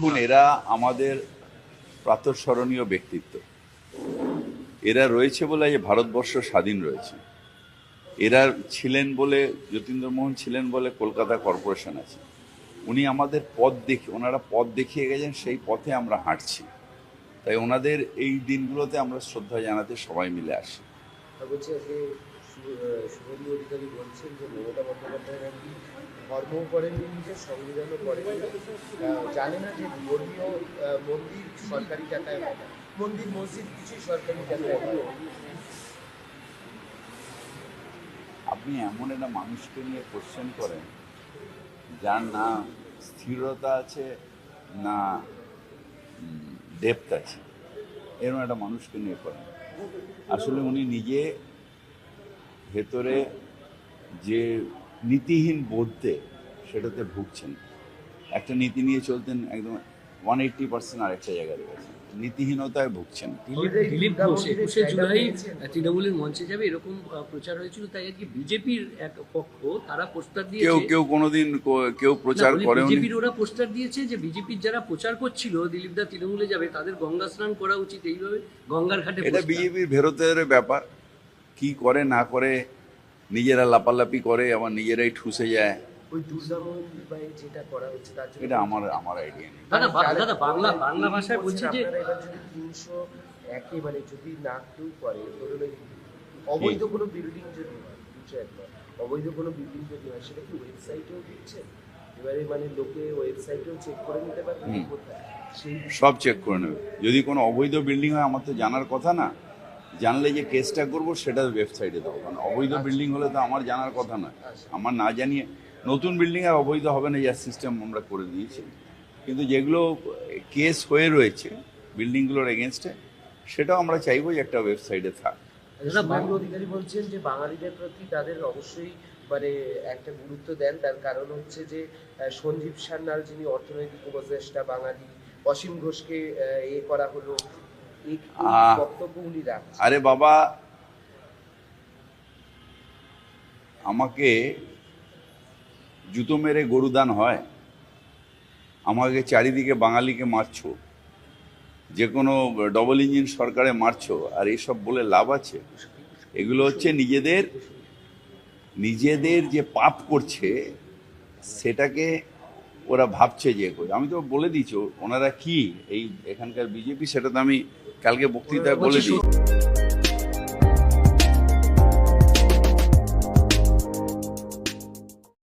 দেখুন, এরা আমাদের প্রাতঃস্মরণীয় ব্যক্তিত্ব। এরা রয়েছে বলে যে ভারতবর্ষ স্বাধীন রয়েছে। এরা ছিলেন বলে, যতীন্দ্রমোহন ছিলেন বলে কলকাতা কর্পোরেশন আছে। উনি আমাদের পথ দেখে, ওনারা পথ দেখিয়ে গেছেন, সেই পথে আমরা হাঁটছি। তাই ওনাদের এই দিনগুলোতে আমরা শ্রদ্ধা জানাতে সবাই মিলে আসি। শুভেন্দু অধিকারী বলছেন যে মমতা বন্দ্যোপাধ্যায় নাকি ধর্মও করেননি, নিজের সংবিধানও করেনি জানে না যে ধর্মীয় মন্দির সরকারি টাকায় মন্দির, মসজিদ কিছুই সরকারি টাকায় আপনি এমন একটা মানুষকে নিয়ে কোশ্চেন করেন, যার না স্থিরতা আছে না ডেপথ আছে। এরকম একটা মানুষকে নিয়ে করেন। আসলে উনি নিজে ভেতরে যে নীতিহীন বোধে সেটাতে ভুগছেন। একটা নীতি নিয়ে চলতেন একদম ওয়ান এইট্টি পার্সেন্ট আরেকটা জায়গায় রয়েছে। নীতিহীনতায় ভুগছেন। দিলীপ ঘোষ একুশে জুলাই তৃণমূলের মঞ্চে যাবে এরকম প্রচার হয়েছিল তাই আজকে বিজেপির এক পক্ষ তারা পোস্টার কেউ দিয়েছে। কেউ কোনোদিন কেউ প্রচার করেও বিজেপির ওরা পোস্টার দিয়েছে যে বিজেপির যারা প্রচার করছিল দিলীপ দা তৃণমূলে যাবে তাদের গঙ্গা স্নান করা উচিত এইভাবে গঙ্গার ঘাটে এটা বিজেপির ভেরতের ব্যাপার। কি করে না করে নিজেরা লাপালাপি করে আবার নিজেরাই ঠুসে যায়। ওই যেটা করা হচ্ছে তার জন্য এটা আমার আমার আইডিয়া নেই। দাদা দাদা বাংলা বাংলা ভাষায় বলছে যে আপনারা এবার যদি তিনশো একে মানে যদি না কেউ করে ধরুন অবৈধ কোনো বিল্ডিং যদি হয় দুশো একবার অবৈধ কোনো বিল্ডিং যদি হয় সেটা কি ওয়েবসাইটেও দিচ্ছে? এবারে মানে লোকে ওয়েবসাইটেও চেক করে নিতে পারবে কোথায়? সব চেক করে নেবে। যদি কোনো অবৈধ বিল্ডিং হয় আমার তো জানার কথা না। জানলে যে কেসটা করব সেটা ওয়েবসাইটে দেবো কারণ অবৈধ বিল্ডিং হলে তো আমার জানার কথা নয়। আমার না জানিয়ে নতুন বিল্ডিং আর অবৈধ হবে না যার সিস্টেম আমরা করে দিয়েছি। কিন্তু যেগুলো কেস হয়ে রয়েছে বিল্ডিংগুলোর এগেনস্টে সেটাও আমরা চাইব যে একটা ওয়েবসাইটে থাক। অধিকারী বলছেন যে বাঙালিদের প্রতি তাদের অবশ্যই মানে একটা গুরুত্ব দেন। তার কারণ হচ্ছে যে সঞ্জীব সান্যাল যিনি অর্থনৈতিক উপদেষ্টা, বাঙালি, অসীম ঘোষকে এ করা হলো। আরে বাবা, আমাকে জুতো মেরে গরুদান হয়। আমাকে চারিদিকে বাঙালিকে মারছো। যে কোনো ডবল ইঞ্জিন সরকারে মারছো, আর এসব বলে লাভ আছে। এগুলো হচ্ছে নিজেদের নিজেদের যে পাপ করছে, সেটাকে ওরা ভাবছে যে করে আমি তো বলে দিচ্ছি ওনারা কি? এই এখানকার বিজেপি সেটা তো আমি কালকে বক্তৃতায় বলে দিই।